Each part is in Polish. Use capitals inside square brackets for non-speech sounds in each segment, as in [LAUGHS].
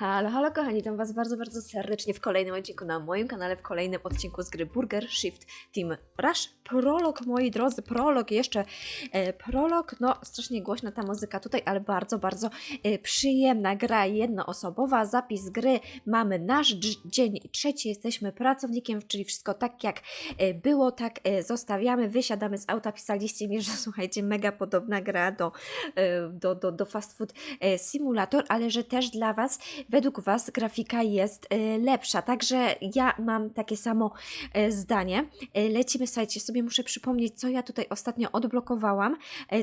Halo, halo kochani, witam Was bardzo, bardzo serdecznie w kolejnym odcinku na moim kanale, w kolejnym odcinku z gry Burger Shift Team Rush. Prolog, moi drodzy, prolog, jeszcze e, prolog, no strasznie głośna ta muzyka tutaj, ale bardzo, bardzo e, przyjemna gra jednoosobowa, zapis gry, mamy nasz dzień trzeci, jesteśmy pracownikiem, czyli wszystko tak jak e, było, tak e, zostawiamy, wysiadamy z auta, pisaliście mi, że słuchajcie, mega podobna gra do, e, do, do, do Fast Food e, Simulator, ale że też dla Was według Was grafika jest e, lepsza. Także ja mam takie samo e, zdanie. E, Lecimy, słuchajcie, sobie muszę przypomnieć, co ja tutaj ostatnio odblokowałam,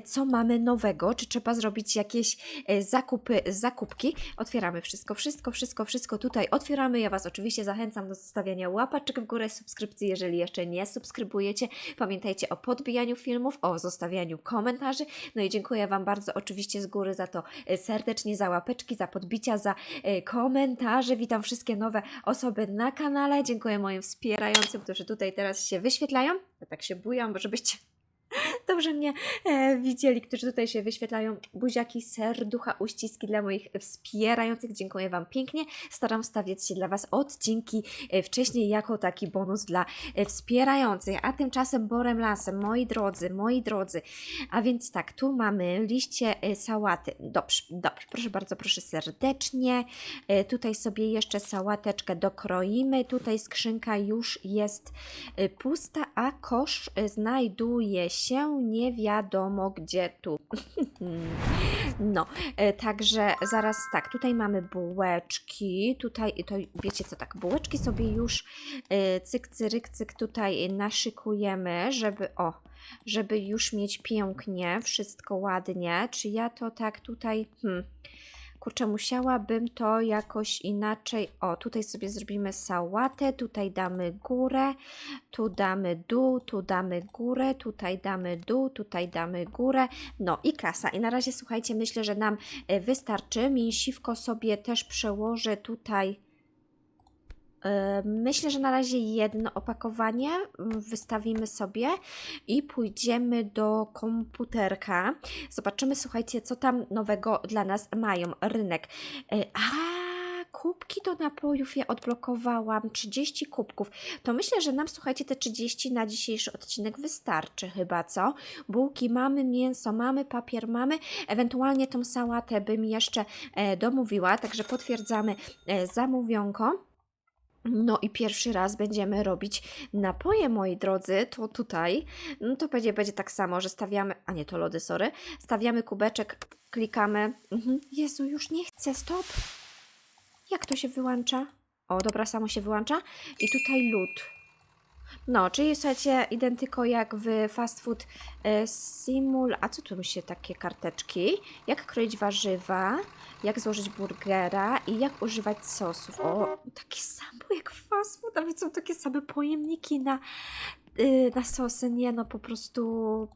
co mamy nowego, czy trzeba zrobić jakieś zakupy, zakupki. Otwieramy wszystko, wszystko, wszystko, wszystko tutaj otwieramy. Ja Was oczywiście zachęcam do zostawiania łapaczek w górę, subskrypcji, jeżeli jeszcze nie subskrybujecie. Pamiętajcie o podbijaniu filmów, o zostawianiu komentarzy. No i dziękuję Wam bardzo oczywiście z góry za to serdecznie, za łapeczki, za podbicia, za komentarze. Witam wszystkie nowe osoby na kanale. Dziękuję moim wspierającym, którzy tutaj teraz się wyświetlają. Ja tak się bujam, żebyście dobrze mnie e, widzieli, którzy tutaj się wyświetlają. Buziaki, serducha, uściski dla moich wspierających. Dziękuję Wam pięknie. Staram stawiać się dla Was odcinki e, wcześniej jako taki bonus dla e, wspierających. A tymczasem borem lasem, moi drodzy, moi drodzy. A więc tak, tu mamy liście e, sałaty. Dobrze, dobrze, proszę bardzo, proszę serdecznie. Tutaj sobie jeszcze sałateczkę dokroimy. Tutaj skrzynka już jest pusta, a kosz znajduje się nie wiadomo gdzie tu. [LAUGHS] No, e, także zaraz tak, tutaj mamy bułeczki, tutaj to wiecie co, tak, bułeczki sobie już e, cyk, cyryk, cyk tutaj naszykujemy, żeby, o, żeby już mieć pięknie, wszystko ładnie. Czy ja to tak tutaj, hmm, kurczę, musiałabym to jakoś inaczej, o, tutaj sobie zrobimy sałatę, tutaj damy górę, tu damy dół, tu damy górę, tutaj damy dół, tutaj damy górę, no i klasa. I na razie, słuchajcie, myślę, że nam e, wystarczy. Mięsiwko sobie też przełożę tutaj. Myślę, że na razie jedno opakowanie mm, wystawimy sobie i pójdziemy do komputerka. Zobaczymy, słuchajcie, co tam nowego dla nas mają. Rynek. E, A, kubki do napojów ja odblokowałam. 30 kubków. To myślę, że nam, słuchajcie, te 30 na dzisiejszy odcinek wystarczy chyba, co? Bułki mamy, mięso mamy, papier mamy. Ewentualnie tą sałatę bym jeszcze e, domówiła, także potwierdzamy e, zamówionko. No i pierwszy raz będziemy robić napoje, moi drodzy, to tutaj, no to będzie, będzie tak samo, że stawiamy, a nie to lody, sorry, stawiamy kubeczek, klikamy, mhm. Jezu, już nie chcę, stop, jak to się wyłącza? O, dobra, samo się wyłącza i tutaj lód. No, czyli słuchajcie, identyko jak w fast food e, simul, a co tu się takie karteczki? Jak kroić warzywa, jak złożyć burgera i jak używać sosów. O, takie samo jak w fast food, nawet są takie same pojemniki na, y, na sosy. Nie no, po prostu...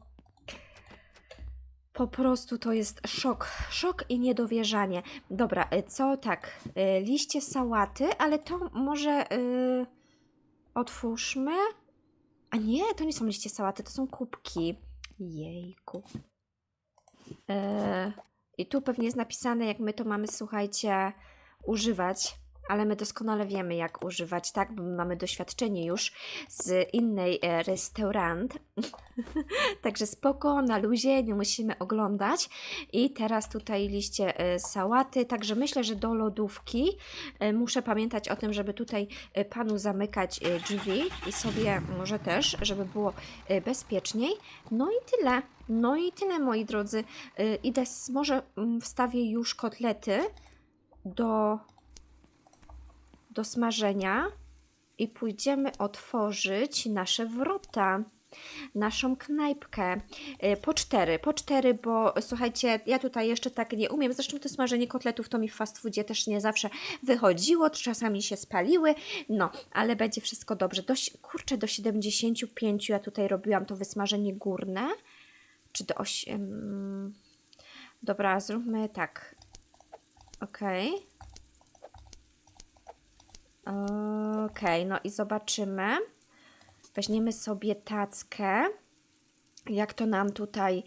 Po prostu to jest szok. Szok i niedowierzanie. Dobra, y, co tak? y, Liście sałaty, ale to może otwórzmy. A nie, to nie są liście sałaty, to są kubki. Jejku. E, I tu pewnie jest napisane, jak my to mamy, słuchajcie, używać, ale my doskonale wiemy, jak używać, tak? Bo my mamy doświadczenie już z innej e, restaurant. [LAUGHS] Także spoko, na luzie, nie musimy oglądać. I teraz tutaj liście e, sałaty, także myślę, że do lodówki e, muszę pamiętać o tym, żeby tutaj e, panu zamykać e, drzwi i sobie może też, żeby było e, bezpieczniej. No i tyle. No i tyle, moi drodzy. Y, Idę, może mm, wstawię już kotlety do, do smażenia i pójdziemy otworzyć nasze wrota. Naszą knajpkę. Y, Po cztery, po cztery, bo słuchajcie, ja tutaj jeszcze tak nie umiem. Zresztą to smażenie kotletów to mi w fast foodzie też nie zawsze wychodziło, czasami się spaliły. No, ale będzie wszystko dobrze. Do, kurczę, do 75 ja tutaj robiłam to wysmażenie górne czy do 8. Dobra, zróbmy tak. Okej. Okej, no i zobaczymy. Weźmiemy sobie tackę. jak to nam tutaj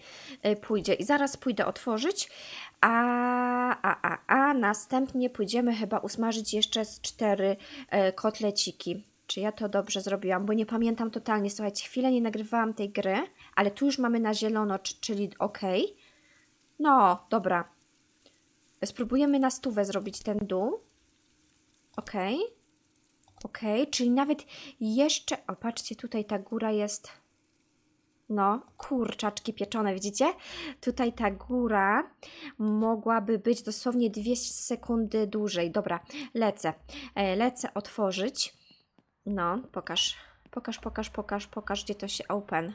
y, pójdzie. I zaraz pójdę otworzyć, a, a, a, a następnie pójdziemy chyba usmażyć jeszcze z cztery y, kotleciki. Czy ja to dobrze zrobiłam? Bo nie pamiętam totalnie. Słuchajcie, chwilę nie nagrywałam tej gry, ale tu już mamy na zielono, czy- czyli ok. No, dobra. Spróbujemy na stówę zrobić ten dół. Ok. Ok, czyli nawet jeszcze. O, patrzcie, tutaj ta góra jest. No, kurczaczki pieczone, widzicie? Tutaj ta góra mogłaby być dosłownie dwie sekundy dłużej. Dobra, lecę. E, Lecę otworzyć. No, pokaż. Pokaż, pokaż, pokaż, pokaż, gdzie to się open.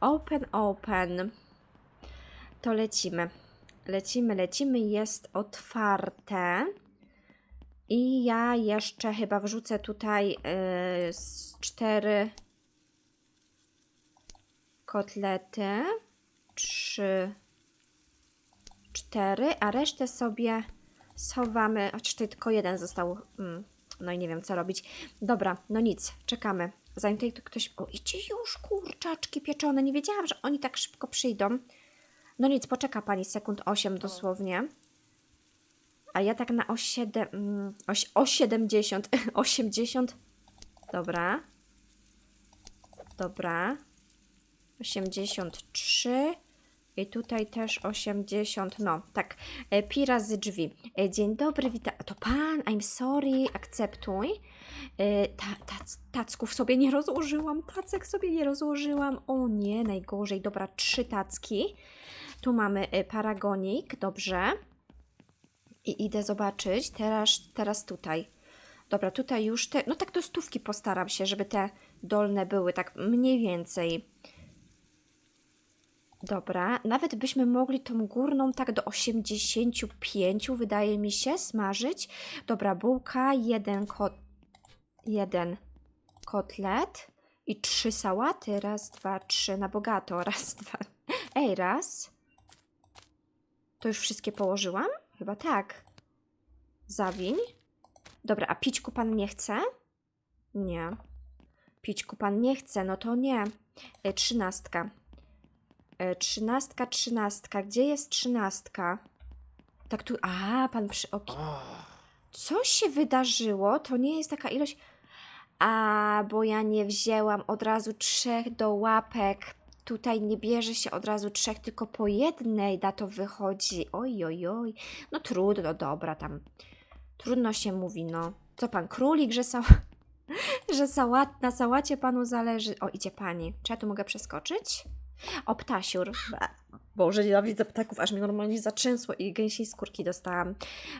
Open, open. To lecimy. Lecimy, lecimy. Jest otwarte. I ja jeszcze chyba wrzucę tutaj z cztery kotlety. Trzy, cztery, a resztę sobie schowamy. Chociaż tutaj tylko jeden został. Mm, no i nie wiem, co robić. Dobra, no nic, czekamy. Zanim tutaj ktoś. O, idzie już kurczaczki pieczone. Nie wiedziałam, że oni tak szybko przyjdą. No nic, poczeka pani sekund 8 dosłownie. A ja tak na o 7, mm, o, si- o 70, 80. Dobra. Dobra. 83. I tutaj też 80. No, tak. E, Pi razy drzwi. E, Dzień dobry, witam. To pan, I'm sorry, akceptuj. E, Ta, tac, tacków sobie nie rozłożyłam. Tacek sobie nie rozłożyłam. O nie, najgorzej. Dobra, trzy tacki. Tu mamy paragonik, dobrze. I idę zobaczyć. Teraz, teraz tutaj. Dobra, tutaj już te. No tak do stówki postaram się, żeby te dolne były tak mniej więcej. Dobra, nawet byśmy mogli tą górną tak do 85, wydaje mi się, smażyć. Dobra, bułka, jeden, kot, jeden kotlet i trzy sałaty. Raz, dwa, trzy na bogato. [LAUGHS] Raz, dwa. Ej, raz. To już wszystkie położyłam? Chyba tak. Zawiń. Dobra, a pićku pan nie chce? Nie. Pićku pan nie chce, no to nie. E, trzynastka. E, trzynastka, trzynastka. Gdzie jest trzynastka? Tak tu. A, pan przy. Ok. Coś się wydarzyło. To nie jest taka ilość. A, bo ja nie wzięłam od razu trzech do łapek. Tutaj nie bierze się od razu trzech, tylko po jednej da to wychodzi. Oj, oj, oj. No trudno, dobra, tam. Trudno się mówi, no. Co pan, królik, że, sa... [LAUGHS] że sałat... na sałacie panu zależy. O, idzie pani. Czy ja tu mogę przeskoczyć? O, ptasiur. Boże, nienawidzę ptaków, aż mi normalnie zatrzęsło i gęsiej skórki dostałam.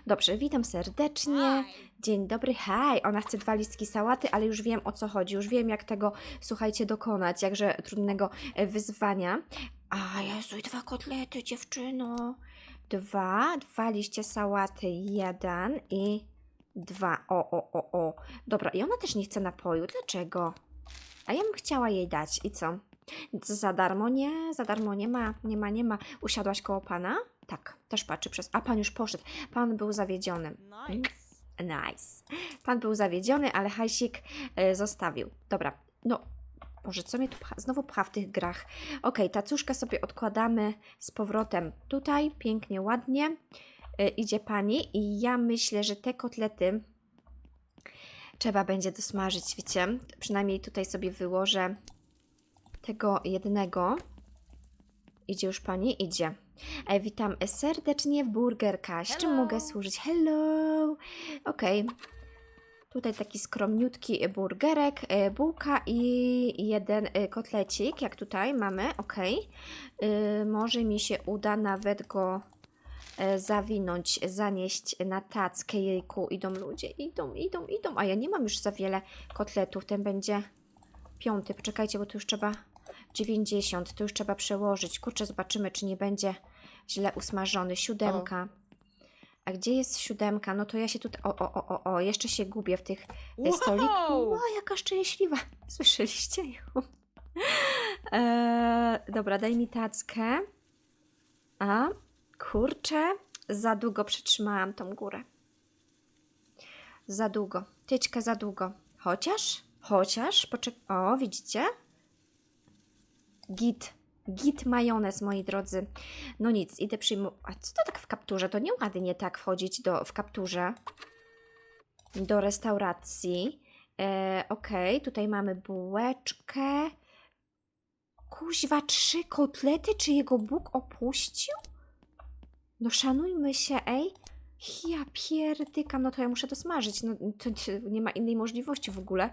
Dobrze, witam serdecznie. Dzień dobry, hej. Ona chce dwa listki sałaty, ale już wiem o co chodzi. Już wiem, jak tego, słuchajcie, dokonać, jakże trudnego e, wyzwania. A, Jezu, i dwa kotlety, dziewczyno. Dwa, dwa liście sałaty, jeden i dwa. O, o, o, o. Dobra, i ona też nie chce napoju. Dlaczego? A ja bym chciała jej dać. I co? Za darmo nie, za darmo nie ma, nie ma, nie ma. Usiadłaś koło pana? Tak, też patrzy przez. A pan już poszedł. Pan był zawiedziony. Nice. Pan był zawiedziony, ale hajsik e, zostawił. Dobra, no. Boże, co mnie tu pcha? Znowu pcha w tych grach. Okej, tacuszkę sobie odkładamy z powrotem tutaj. Pięknie, ładnie. E, idzie pani i ja myślę, że te kotlety trzeba będzie dosmażyć, wiecie. Przynajmniej tutaj sobie wyłożę tego jednego. Idzie już pani? Idzie. E, witam serdecznie w Burgerka. Z czym mogę służyć? Hello! Okej. Tutaj taki skromniutki burgerek, e, bułka i jeden e, kotlecik, jak tutaj mamy. Okej. Y, Może mi się uda nawet go e, zawinąć, zanieść na tackę. Jejku, idą ludzie, idą, idą, idą. A ja nie mam już za wiele kotletów. Ten będzie piąty. Poczekajcie, bo tu już trzeba 90. Tu już trzeba przełożyć. Kurczę, zobaczymy, czy nie będzie źle usmażony. Siódemka. A gdzie jest siódemka? No to ja się tutaj. O, o, o, o, o. jeszcze się gubię w tych wow. stolikach. O, jaka szczęśliwa. [LAUGHS] Słyszeliście ją? Eee, dobra, daj mi tackę. A, kurczę, za długo przytrzymałam tą górę. Za długo. Tyczkę za długo. Chociaż, chociaż, poczek... O, widzicie? Git. Git majonez, moi drodzy. No nic, idę przyjmować. A co to tak w kapturze? To nieładnie tak wchodzić do, w kapturze do restauracji. E, Okej, tutaj mamy bułeczkę. Kuźwa, trzy kotlety? Czy jego Bóg opuścił? No szanujmy się, ej. Ja pierdykam, no to ja muszę to smażyć. No to nie ma innej możliwości w ogóle.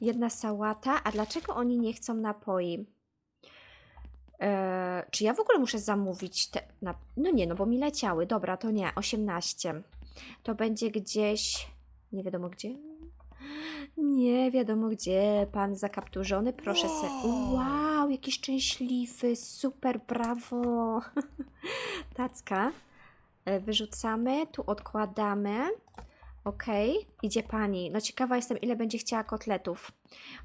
Jedna sałata. A dlaczego oni nie chcą napoi? Eee, czy ja w ogóle muszę zamówić te. Na... No nie, no bo mi leciały. Dobra, to nie. 18. To będzie gdzieś. Nie wiadomo gdzie. Nie wiadomo gdzie. Pan zakapturzony. Proszę se. Wow. Wow, jaki szczęśliwy. Super, brawo. [LAUGHS] Tacka. E, Wyrzucamy. Tu odkładamy. Okej, idzie pani. No ciekawa jestem, ile będzie chciała kotletów.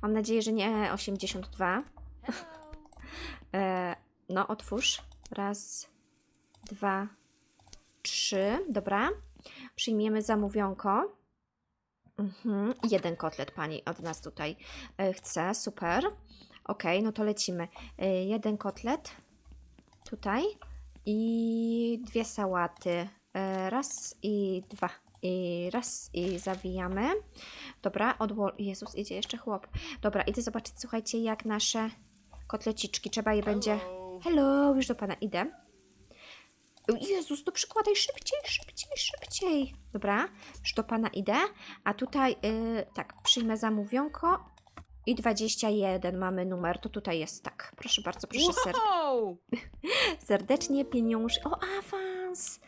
Mam nadzieję, że nie 82. [LAUGHS] E, no, otwórz. Raz, dwa, trzy. Dobra. Przyjmiemy zamówionko. Mhm. Jeden kotlet pani od nas tutaj e, chce. Super. Ok, no to lecimy. E, jeden kotlet tutaj i dwie sałaty. E, raz i dwa. I raz i zawijamy. Dobra, odło... Jezus, idzie jeszcze chłop. Dobra, idę zobaczyć, słuchajcie, jak nasze kotleciczki. Trzeba je będzie... Hello. Już do pana idę. Jezus, to przykładaj szybciej, szybciej, szybciej. Dobra, już do pana idę. A tutaj, y, tak, przyjmę zamówionko i 21 mamy numer. To tutaj jest, tak. Proszę bardzo, proszę Wow! [LAUGHS] serdecznie pieniądz. O, awans!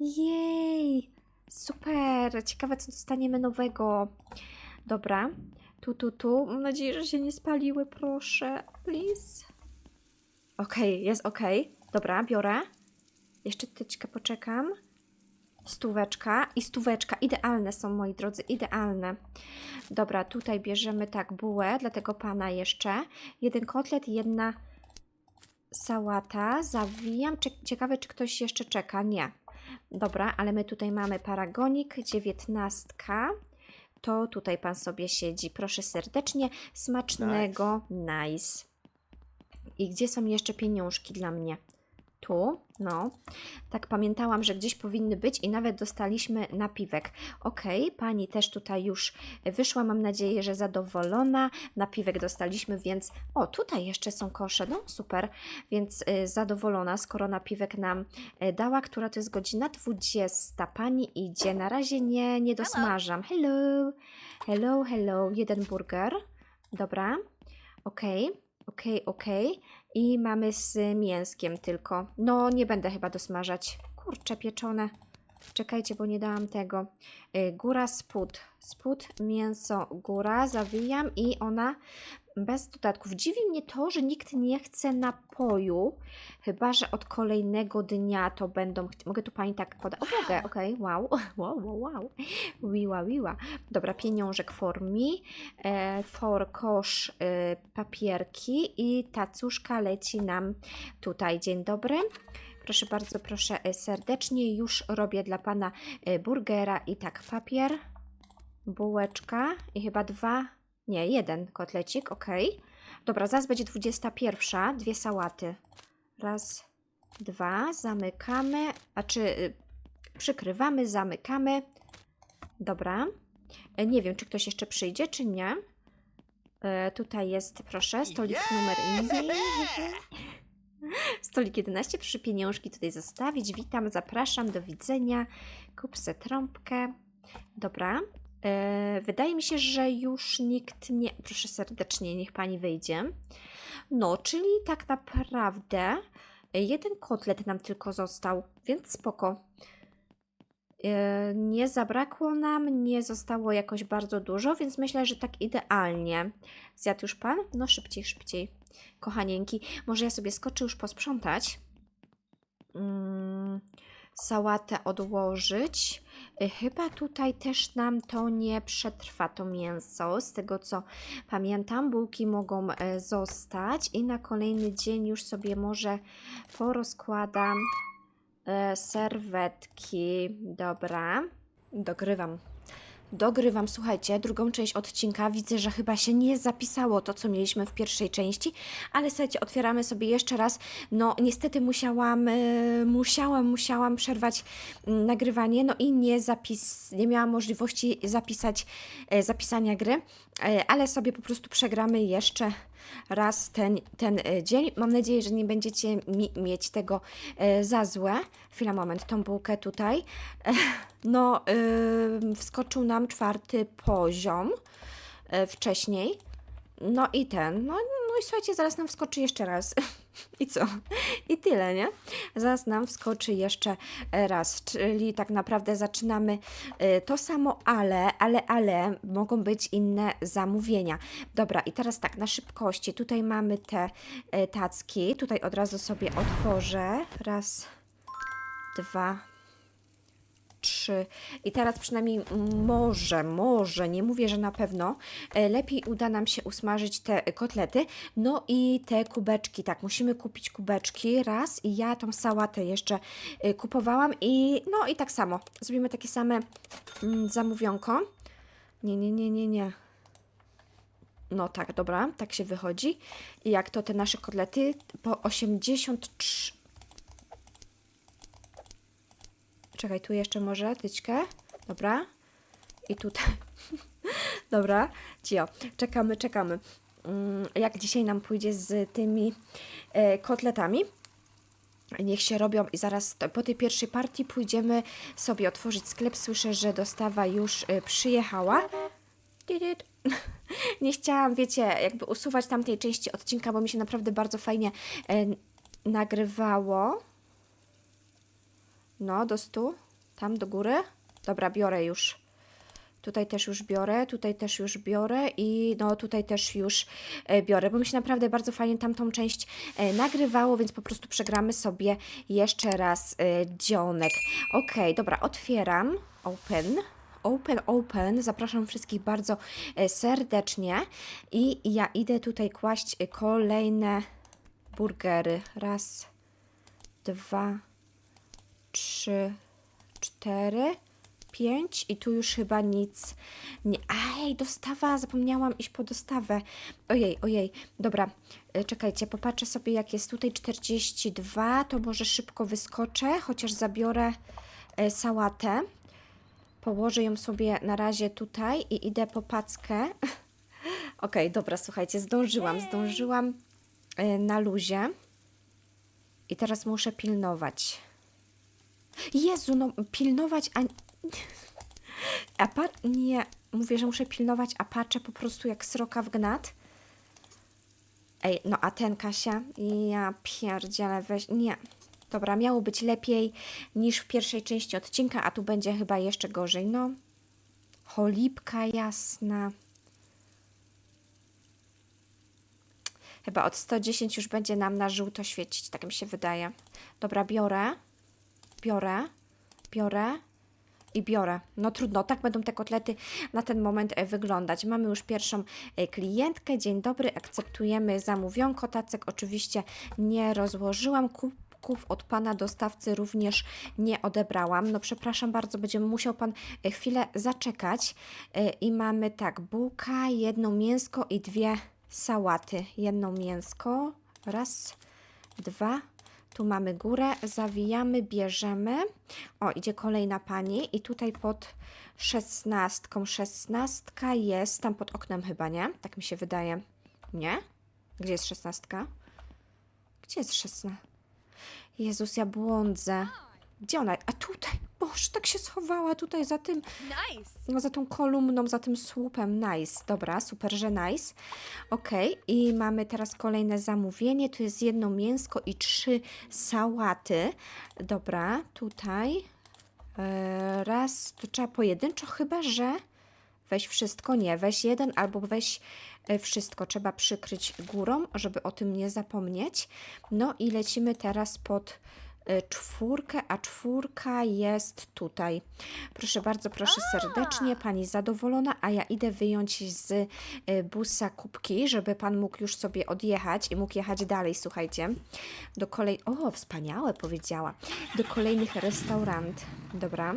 Jej! Super! Ciekawe, co dostaniemy nowego. Dobra. Tu, tu, tu. Mam nadzieję, że się nie spaliły, proszę. Please. Okej, jest okej. Dobra, biorę. Jeszcze tyczkę poczekam. Stóweczka i stóweczka. Idealne są, moi drodzy, idealne. Dobra, tutaj bierzemy tak bułę dla tego pana jeszcze. Jeden kotlet, jedna sałata. Zawijam. Cie- Ciekawe, czy ktoś jeszcze czeka. Nie. Dobra, ale my tutaj mamy paragonik, dziewiętnastka. To tutaj pan sobie siedzi. Proszę serdecznie. Smacznego. Nice. I gdzie są jeszcze pieniążki dla mnie? Tu, no. Tak pamiętałam, że gdzieś powinny być i nawet dostaliśmy napiwek. Okej, pani też tutaj już wyszła. Mam nadzieję, że zadowolona. Napiwek dostaliśmy, więc. O, tutaj jeszcze są kosze. No, super. Więc y, zadowolona, skoro napiwek nam y, dała, która to jest godzina 20. Pani idzie. Na razie nie, nie dosmażam. Hello. Hello, hello. Jeden burger. Dobra. Okej. Okej, okej. I mamy z mięskiem tylko. No, nie będę chyba dosmażać. Kurcze pieczone. Czekajcie, bo nie dałam tego. Y, Góra, spód. Spód, mięso, góra. Zawijam i ona bez dodatków. Dziwi mnie to, że nikt nie chce napoju, chyba że od kolejnego dnia to będą. Mogę tu pani tak podać? O, mogę, okej, wow. [LAUGHS] wow, wow, wow. Wiła, wiła. Dobra, pieniążek for me, e, for kosz e, papierki i tacuszka leci nam tutaj. Dzień dobry. Proszę bardzo, proszę e, serdecznie. Już robię dla pana e, burgera i tak papier, bułeczka i chyba dwa, nie, jeden kotlecik, ok. Dobra, zaraz będzie 21, dwie sałaty. Raz, dwa, zamykamy, a czy y, przykrywamy, zamykamy. Dobra. E, Nie wiem, czy ktoś jeszcze przyjdzie, czy nie. E, tutaj jest, proszę, stolik numer [LAUGHS] Stolik 11, proszę pieniążki tutaj zostawić. Witam, zapraszam, do widzenia. Kup se trąbkę. Dobra. E, wydaje mi się, że już nikt nie. Proszę serdecznie, niech pani wyjdzie. No, czyli tak naprawdę e, jeden kotlet nam tylko został, więc spoko. E, Nie zabrakło nam, nie zostało jakoś bardzo dużo, więc myślę, że tak idealnie. Zjadł już pan? No szybciej, szybciej. Kochanieńki, może ja sobie skoczę już posprzątać. Mm, sałatę odłożyć. Y, Chyba tutaj też nam to nie przetrwa, to mięso. Z tego co pamiętam, bułki mogą e, zostać i na kolejny dzień już sobie może porozkładam e, serwetki. Dobra, dogrywam dogrywam, słuchajcie, drugą część odcinka. Widzę, że chyba się nie zapisało to, co mieliśmy w pierwszej części, ale słuchajcie, otwieramy sobie jeszcze raz. No, niestety musiałam, e, musiałam, musiałam przerwać mm, nagrywanie, no i nie zapis, nie miałam możliwości zapisać, e, zapisania gry, e, ale sobie po prostu przegramy jeszcze raz ten, ten e, dzień. Mam nadzieję, że nie będziecie mi mieć tego e, za złe. Chwila, moment, tą bułkę tutaj. E, No, wskoczył nam czwarty poziom wcześniej. No i ten. No i słuchajcie, zaraz nam wskoczy jeszcze raz. [LAUGHS] I co? I tyle, nie? Zaraz nam wskoczy jeszcze raz. Czyli tak naprawdę zaczynamy e, to samo, ale, ale, ale mogą być inne zamówienia. Dobra, i teraz tak, na szybkości. Tutaj mamy te e, tacki. Tutaj od razu sobie otworzę. Raz, dwa, trzy. I teraz przynajmniej może, może, nie mówię, że na pewno, e, lepiej uda nam się usmażyć te kotlety. No i te kubeczki, tak, musimy kupić kubeczki raz i ja tą sałatę jeszcze e, kupowałam i no i tak samo, zrobimy takie same mm, zamówionko. Nie, nie, nie, nie, nie. No tak, dobra, tak się wychodzi. I jak to te nasze kotlety po 83, Czekaj, tu jeszcze może tyćkę. Dobra. I tutaj. [LAUGHS] Dobra, cio. Czekamy, czekamy. Mm, Jak dzisiaj nam pójdzie z tymi e, kotletami. Niech się robią i zaraz po tej pierwszej partii pójdziemy sobie otworzyć sklep. Słyszę, że dostawa już e, przyjechała. [LAUGHS] Nie chciałam, wiecie, jakby usuwać tamtej części odcinka, bo mi się naprawdę bardzo fajnie e, nagrywało. No, do stu. Tam do góry. Dobra, biorę już. Tutaj też już biorę, tutaj też już biorę i no tutaj też już e, biorę, bo mi się naprawdę bardzo fajnie tamtą część e, nagrywało, więc po prostu przegramy sobie jeszcze raz e, dzionek. Okej, dobra, otwieram. Open. Open, open. Zapraszam wszystkich bardzo serdecznie i ja idę tutaj kłaść kolejne burgery. Raz, dwa, trzy, cztery, pięć i tu już chyba nic nie. Aj, dostawa, zapomniałam iść po dostawę. Ojej, ojej, dobra, e, czekajcie, popatrzę sobie jak jest tutaj 42, to może szybko wyskoczę, chociaż zabiorę e, sałatę. Położę ją sobie na razie tutaj i idę po packę. [LAUGHS] Okej, dobra, słuchajcie, zdążyłam, zdążyłam e, na luzie. I teraz muszę pilnować. Jezu, no pilnować, a... a pa... Nie, mówię, że muszę pilnować, a patrzę po prostu jak sroka w gnat. Ej, no a ten Kasia, ja pierdzielę, weź, nie. Dobra, miało być lepiej niż w pierwszej części odcinka, a tu będzie chyba jeszcze gorzej, no. Cholipka jasna. Chyba od 110 już będzie nam na żółto świecić, tak mi się wydaje. Dobra, biorę biorę, biorę i biorę. No trudno, tak będą te kotlety na ten moment e, wyglądać. Mamy już pierwszą e, klientkę. Dzień dobry, akceptujemy zamówionko. Tacek oczywiście nie rozłożyłam. Kubków od pana dostawcy również nie odebrałam. No przepraszam bardzo, będzie musiał pan e, chwilę zaczekać. I mamy tak, bułka, jedno mięsko i dwie sałaty. Jedno mięsko, raz, dwa, tu mamy górę, zawijamy, bierzemy. O, idzie kolejna pani i tutaj pod szesnastką. Szesnastka jest tam pod oknem chyba, nie? Tak mi się wydaje. Nie? Gdzie jest szesnastka? Gdzie jest szesnastka? Jezus, ja błądzę. Gdzie ona? A tutaj, boż, tak się schowała tutaj za tym, no za tą kolumną, za tym słupem. Nice, dobra, super, że nice. Ok, i mamy teraz kolejne zamówienie. Tu jest jedno mięsko i trzy sałaty. Dobra, tutaj. E, raz, to trzeba pojedynczo, chyba że. Weź wszystko, nie, weź jeden albo weź e, wszystko. Trzeba przykryć górą, żeby o tym nie zapomnieć. No i lecimy teraz pod czwórkę, a czwórka jest tutaj. Proszę bardzo, proszę serdecznie, pani zadowolona, a ja idę wyjąć z e, busa kubki, żeby pan mógł już sobie odjechać i mógł jechać dalej, słuchajcie. Do kolej... O, wspaniałe powiedziała. Do kolejnych restaurant. Dobra.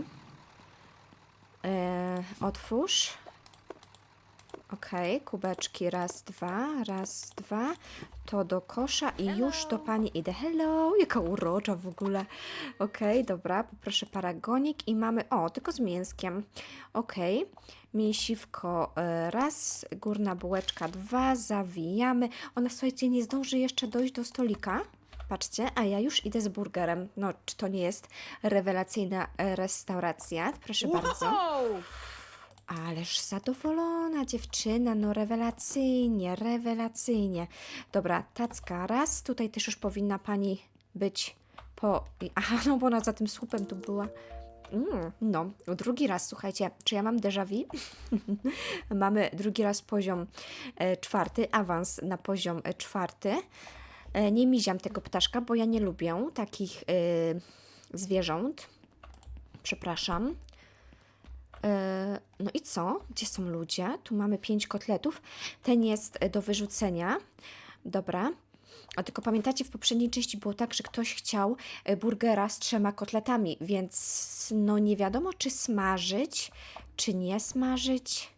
E, otwórz. Okej, kubeczki, raz, dwa, raz, dwa. To do kosza i już do pani idę. Hello, jaka urocza w ogóle. Okej, dobra, poproszę paragonik i mamy, o, tylko z mięskiem. Okej, mięsiwko e, raz, górna bułeczka dwa, zawijamy. Ona, słuchajcie, nie zdąży jeszcze dojść do stolika. Patrzcie, a ja już idę z burgerem. No, czy to nie jest rewelacyjna e, restauracja? Proszę bardzo. Ależ zadowolona dziewczyna, no rewelacyjnie, rewelacyjnie. Dobra, tacka raz, tutaj też już powinna pani być po... [LAUGHS] Aha, no bo ona za tym słupem tu była. Mm, no, drugi raz, słuchajcie, czy ja mam déjà vu? [LAUGHS] Mamy drugi raz poziom e, czwarty, awans na poziom e, czwarty. E, nie miziam tego ptaszka, bo ja nie lubię takich e, zwierząt. Przepraszam. E, No i co? Gdzie są ludzie? Tu mamy pięć kotletów. Ten jest e, do wyrzucenia. Dobra. A tylko pamiętacie, w poprzedniej części było tak, że ktoś chciał e, burgera z trzema kotletami, więc no nie wiadomo, czy smażyć, czy nie smażyć.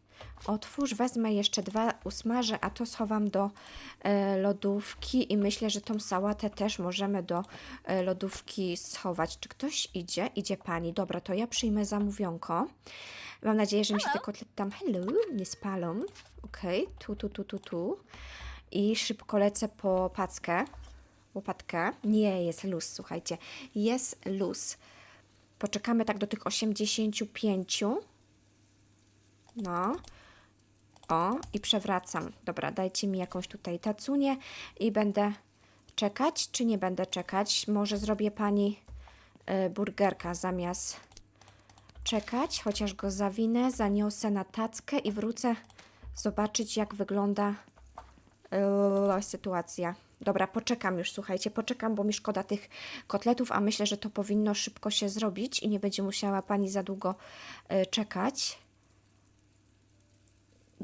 Otwórz, wezmę jeszcze dwa, usmażę, a to schowam do e, lodówki i myślę, że tą sałatę też możemy do e, lodówki schować. Czy ktoś idzie? Idzie pani. Dobra, to ja przyjmę zamówionko. Mam nadzieję, że mi się te kotlety tam, hello, nie spalą. Okej, tu, tu, tu, tu, tu. I szybko lecę po packę. Łopatkę. Nie, jest luz, słuchajcie. Jest luz. Poczekamy tak do tych 85. No. O, i przewracam. Dobra, dajcie mi jakąś tutaj tacunię i będę czekać, czy nie będę czekać? Może zrobię pani y, burgerka zamiast czekać, chociaż go zawinę, zaniosę na tackę i wrócę zobaczyć, jak wygląda y, sytuacja. Dobra, poczekam już, słuchajcie, poczekam, bo mi szkoda tych kotletów, a myślę, że to powinno szybko się zrobić i nie będzie musiała pani za długo y, czekać.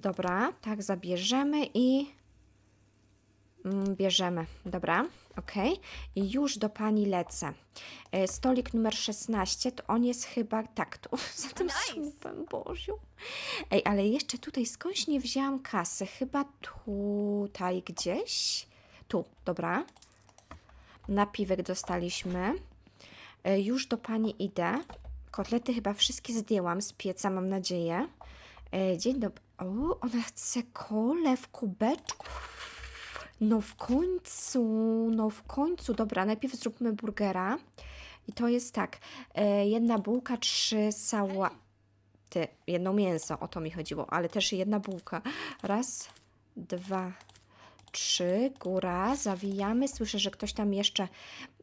Dobra, tak, zabierzemy i mm, bierzemy. Dobra, ok. I już do pani lecę. E, Stolik numer 16, to on jest chyba tak, tu [LAUGHS] za tym Nice. słupem, Boziu. Ej, ale jeszcze tutaj skądś nie wzięłam kasy. Chyba tutaj gdzieś. Tu, dobra. Napiwek dostaliśmy. E, Już do pani idę. Kotlety chyba wszystkie zdjęłam z pieca, mam nadzieję. E, Dzień dobry. O, ona chce kole w kubeczku. No w końcu, no w końcu. Dobra, najpierw zróbmy burgera. I to jest tak, e, jedna bułka, trzy sałaty, jedno mięso, o to mi chodziło, ale też jedna bułka. Raz, dwa, trzy, góra, zawijamy. Słyszę, że ktoś tam jeszcze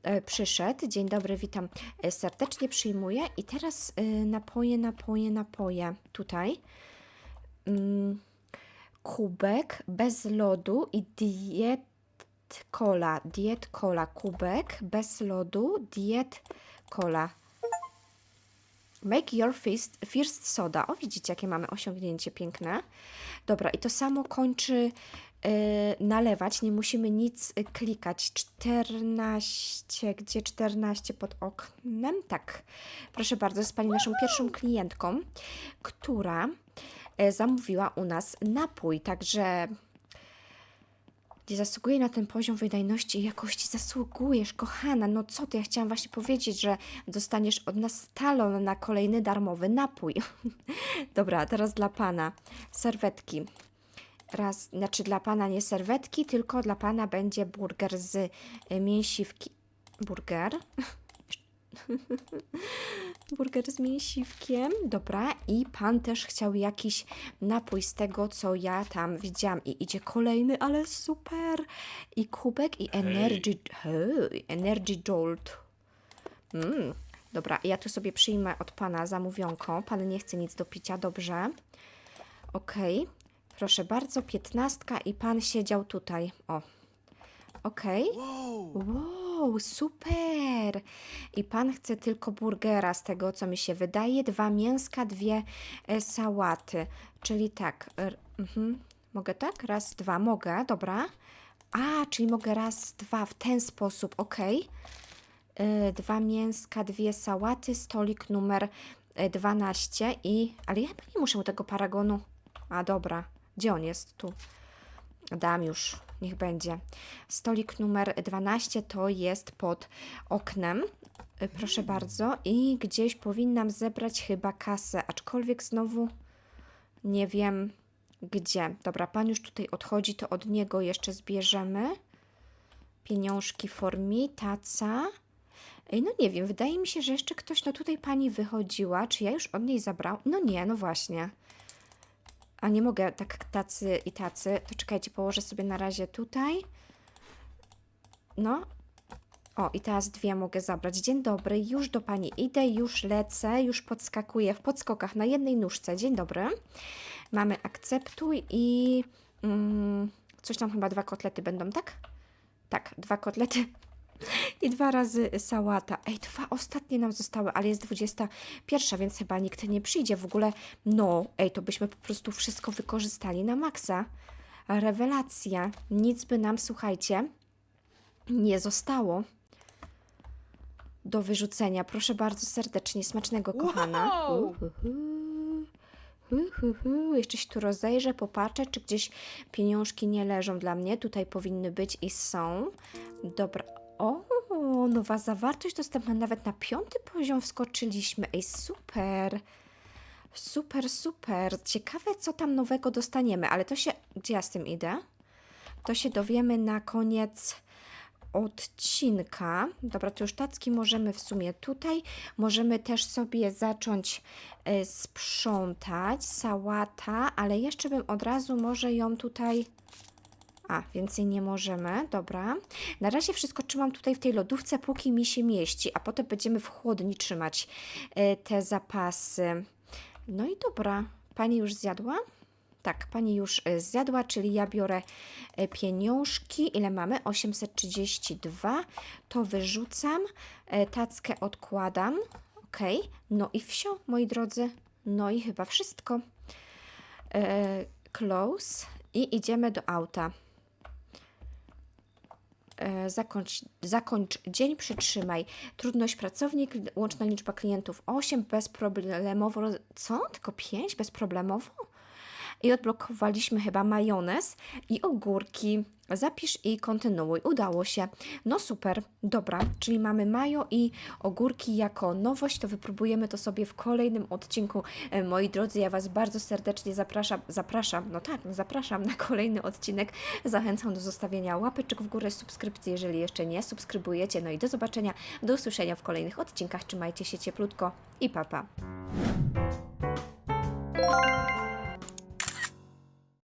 e, przyszedł. Dzień dobry, witam e, serdecznie, przyjmuję. I teraz e, napoje, napoje, napoje. Tutaj. Mm, kubek bez lodu i diet cola. Diet cola. Kubek bez lodu, diet cola. Make your first, first soda. O, widzicie, jakie mamy osiągnięcie piękne. Dobra, i to samo kończy e, nalewać. Nie musimy nic klikać. 14, gdzie 14 pod oknem? Tak. Proszę bardzo, jest Pani naszą pierwszą klientką, która zamówiła u nas napój. Także nie zasługuje na ten poziom wydajności i jakości. Zasługujesz, kochana. No co ty? Ja chciałam właśnie powiedzieć, że dostaniesz od nas talon na kolejny darmowy napój. [LAUGHS] Dobra, teraz dla pana. Serwetki. Raz, znaczy dla pana nie serwetki, tylko dla pana będzie burger z y, mięsiwki. Burger? [LAUGHS] [LAUGHS] burger z mięsiwkiem. Dobra, i pan też chciał jakiś napój z tego, co ja tam widziałam. I idzie kolejny, ale super. I kubek, i energy. Hej, energy jolt. Mm. Dobra, ja tu sobie przyjmę od pana zamówionko. Pan nie chce nic do picia, dobrze. Okej. Proszę bardzo, piętnastka i pan siedział tutaj. O. Okej. Wow, super! I pan chce tylko burgera, z tego co mi się wydaje. Dwa mięska, dwie e, sałaty. Czyli tak. Mhm. Mogę tak? Raz, dwa. Mogę, dobra. A, czyli mogę raz, dwa w ten sposób, ok. Dwa mięska, dwie sałaty, stolik numer e, 12 i... Ale ja nie muszę tego paragonu... A dobra, gdzie on jest? Tu. Dam już, niech będzie. Stolik numer 12 to jest pod oknem. Y, Proszę bardzo. I gdzieś powinnam zebrać chyba kasę, aczkolwiek znowu nie wiem gdzie. Dobra, pan już tutaj odchodzi, to od niego jeszcze zbierzemy. Pieniążki formi, taca. No nie wiem, wydaje mi się, że jeszcze ktoś, no tutaj pani wychodziła. Czy ja już od niej zabrał? No nie, no właśnie. A nie mogę tak tacy i tacy. To czekajcie, położę sobie na razie tutaj. No. O, i teraz dwie mogę zabrać. Dzień dobry, już do pani idę, już lecę, już podskakuję w podskokach na jednej nóżce. Dzień dobry. Mamy akceptuj i mm, coś tam chyba dwa kotlety będą, tak? Tak, dwa kotlety i dwa razy sałata. Ej, dwa ostatnie nam zostały, ale jest 21, więc chyba nikt nie przyjdzie. W ogóle, no, ej, to byśmy po prostu wszystko wykorzystali na maksa. Rewelacja. Nic by nam, słuchajcie, nie zostało do wyrzucenia. Proszę bardzo serdecznie, smacznego, kochana. Wow! Uhuhu. Uhuhu. Jeszcze się tu rozejrzę, popatrzę, czy gdzieś pieniążki nie leżą dla mnie. Tutaj powinny być i są. Dobra. O, nowa zawartość dostępna nawet na piąty poziom wskoczyliśmy. Ej, super. Super, super. Ciekawe, co tam nowego dostaniemy, ale to się. Gdzie ja z tym idę? To się dowiemy na koniec odcinka. Dobra, to już tacki możemy w sumie tutaj. Możemy też sobie zacząć e, sprzątać. Sałata, ale jeszcze bym od razu może ją tutaj. A, więcej nie możemy, dobra. Na razie wszystko trzymam tutaj w tej lodówce, póki mi się mieści, a potem będziemy w chłodni trzymać e, te zapasy. No i dobra, pani już zjadła? Tak, pani już e, zjadła, czyli ja biorę e, pieniążki. Ile mamy? 832. To wyrzucam. e, Tackę odkładam. Ok. No i wsio, moi drodzy. No i chyba wszystko. Close. I idziemy do auta. E, Zakończ, zakończ dzień, przytrzymaj. Trudność pracownik, łączna liczba klientów 8, bezproblemowo. Co? Tylko 5? Bezproblemowo? I odblokowaliśmy chyba majonez i ogórki. Zapisz i kontynuuj. Udało się. No super, dobra. Czyli mamy majo i ogórki jako nowość. To wypróbujemy to sobie w kolejnym odcinku. E, Moi drodzy, ja Was bardzo serdecznie zapraszam, zapraszam, no tak, zapraszam na kolejny odcinek. Zachęcam do zostawienia łapeczek w górę, subskrypcji, jeżeli jeszcze nie subskrybujecie. No i do zobaczenia, do usłyszenia w kolejnych odcinkach. Trzymajcie się cieplutko i papa. Pa.